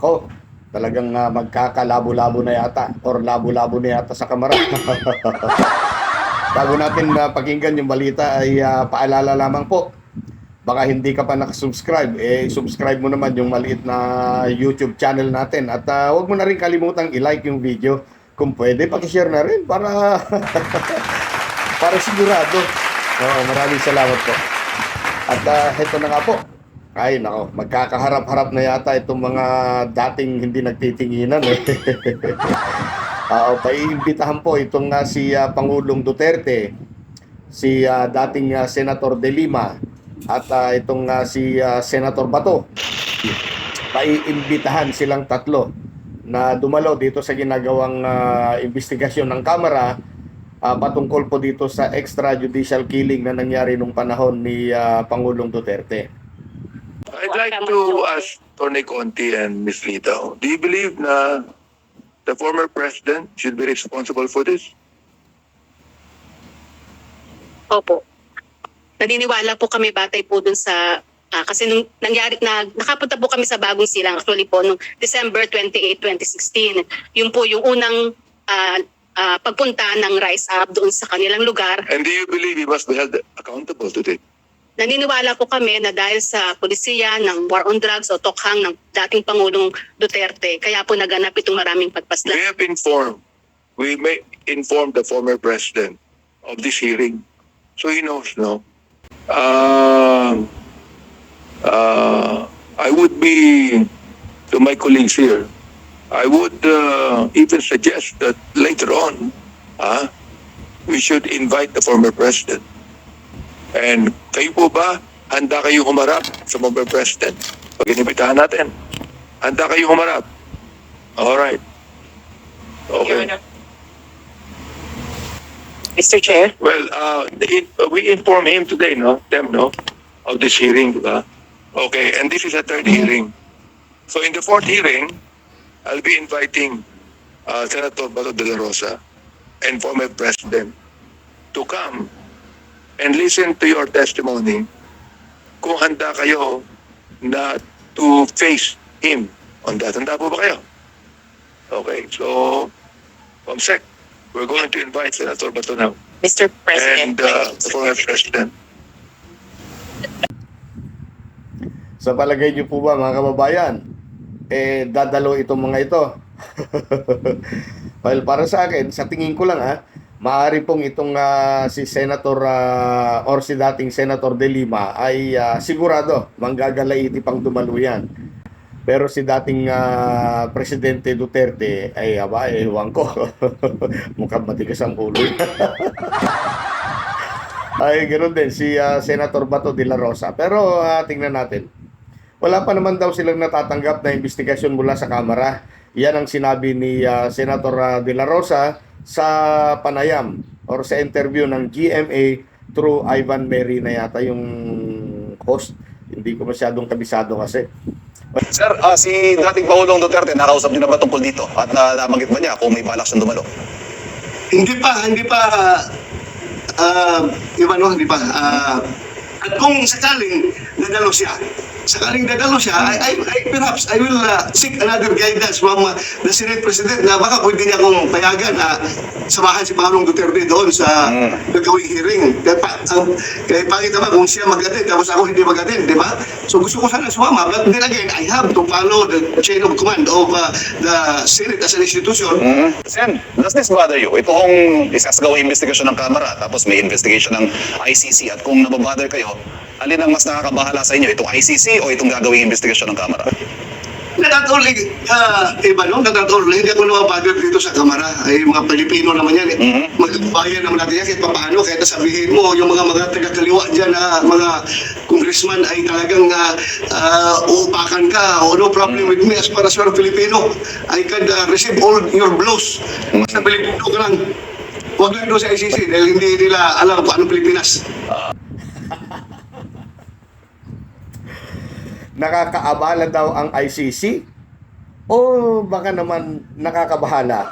Ako, talagang uh, magkakalabo-labo na yata or labo-labo na yata sa kamera. Bago natin uh, pakinggan yung balita ay uh, paalala lamang po. Baka hindi ka pa nakasubscribe, eh subscribe mo naman yung maliit na YouTube channel natin at uh, huwag mo na rin kalimutang i-like yung video. Kung pwede, paki-share na rin para para sigurado. Oh, maraming salamat po. At uh, heto na nga po. Ay, nako, magkakaharap-harap na yata itong mga dating hindi nagtitinginan. Eh. Oo, paiimbitahan po itong nga si ah, Pangulong Duterte, si ah, dating ah, Senator De Lima, at ah, itong nga si ah, Senator Bato. Paiimbitahan silang tatlo na dumalo dito sa ginagawang ah, investigasyon ng Kamara ah, patungkol po dito sa extrajudicial killing na nangyari nung panahon ni ah, Pangulong Duterte. I'd like to ask Tony Conti and Ms. Lito, do you believe na the former president should be responsible for this? Opo. Naniniwala po kami batay po dun sa ah, kasi nung nangyari na nakapunta po kami sa Bagong Silang actually po nung December 28, 2016. Yun po yung unang ah, ah, pagpunta ng Rise Up doon sa kanilang lugar. And do you believe he must be held accountable to this? Naniniwala po kami na dahil sa polisiya ng war on drugs o tokhang ng dating Pangulong Duterte, kaya po naganap itong maraming We pagpasla. have informed, we may inform the former president of this hearing. So he knows, no? Uh, uh, I would be, to my colleagues here, I would uh, even suggest that later on, uh, we should invite the former president. And kayo po ba, handa kayo humarap sa former president? Pag inibitahan natin, handa kayo humarap? Alright. Okay. Mr. Chair? Well, uh, the- we inform him today, no? Them, no? Of this hearing, di ba? Okay, and this is a third hearing. So in the fourth hearing, I'll be inviting uh, Senator Bato de la Rosa and former President to come and listen to your testimony kung handa kayo na to face him on that. Handa po ba kayo? Okay, so, Comsec, we're going to invite Senator Bato now Mr. President? and uh, the former President. Sa palagay niyo po ba mga kababayan, eh dadalo itong mga ito? well, para sa akin, sa tingin ko lang ha, maaari pong itong ah, si Senator ah, or si dating Senator De Lima ay ah, sigurado manggagalaiti pang dumalo yan. Pero si dating ah, Presidente Duterte ay aba, eh, ewan ko. Mukhang matigas ang ulo. ay, ganoon din si ah, Senator Bato de la Rosa. Pero ah, tingnan natin. Wala pa naman daw silang natatanggap na investigasyon mula sa Kamara. Yan ang sinabi ni ah, Senator ah, De La Rosa sa panayam or sa interview ng GMA through Ivan Mary na yata yung host. Hindi ko masyadong kabisado kasi. Sir, ah, si dating Pangulong Duterte, nakausap niyo na ba tungkol dito? At na nabanggit ba niya kung may balak siyang dumalo? Hindi pa, hindi pa, uh, iba no, hindi pa. ah, at kung sakaling dadalo siya, sakaling dadalo siya, I, I, I, perhaps I will uh, seek another guidance from uh, the Senate President na baka pwede niya akong payagan na samahan si Pangulong Duterte doon sa gagawing hearing. Kaya, pa, um, kaya pangit naman kung siya mag-attend, tapos ako hindi mag-attend, di ba? So gusto ko sana sumama, but then again, I have to follow the chain of command of uh, the Senate as an institution. Mm-hmm. Sen, does this bother you? Ito kung isas gawing investigasyon ng Kamara, tapos may investigation ng ICC, at kung nababother kayo, alin ang mas nakakabahala sa inyo? Itong ICC o itong gagawing investigasyon ng Kamara? Only, uh, iba no, only, hindi ako lumabagay dito sa kamara. Ay, mga Pilipino naman yan. Eh. Mhm. Magbayan naman natin yan kahit paano, kahit sabihin mo, yung mga mga taga-kaliwa dyan na mga congressman ay talagang uh, uh, uupakan ka. Oh, no problem with me as far as you're Filipino. I can uh, receive all your blows. Basta Pilipino ka lang. Huwag lang doon sa ICC dahil hindi nila alam kung anong Pilipinas. Nakakaabala daw ang ICC? O baka naman nakakabahala?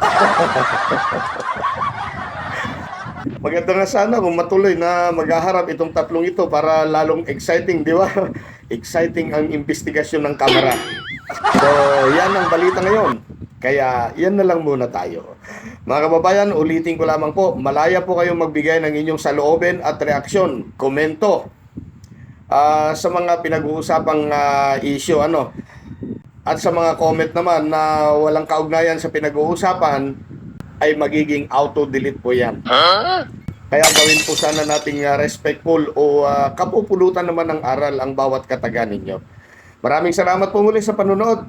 Maganda nga sana kung matuloy na maghaharap itong tatlong ito para lalong exciting, di ba? exciting ang investigasyon ng kamera. So, yan ang balita ngayon. Kaya, yan na lang muna tayo. Mga kababayan, ulitin ko lamang po, malaya po kayong magbigay ng inyong saloobin at reaksyon, komento ah, sa mga pinag-uusapang ah, issue. Ano? At sa mga comment naman na walang kaugnayan sa pinag-uusapan, ay magiging auto-delete po yan. Kaya gawin po sana nating ah, respectful o ah, kapupulutan naman ng aral ang bawat kataga ninyo. Maraming salamat po muli sa panonood.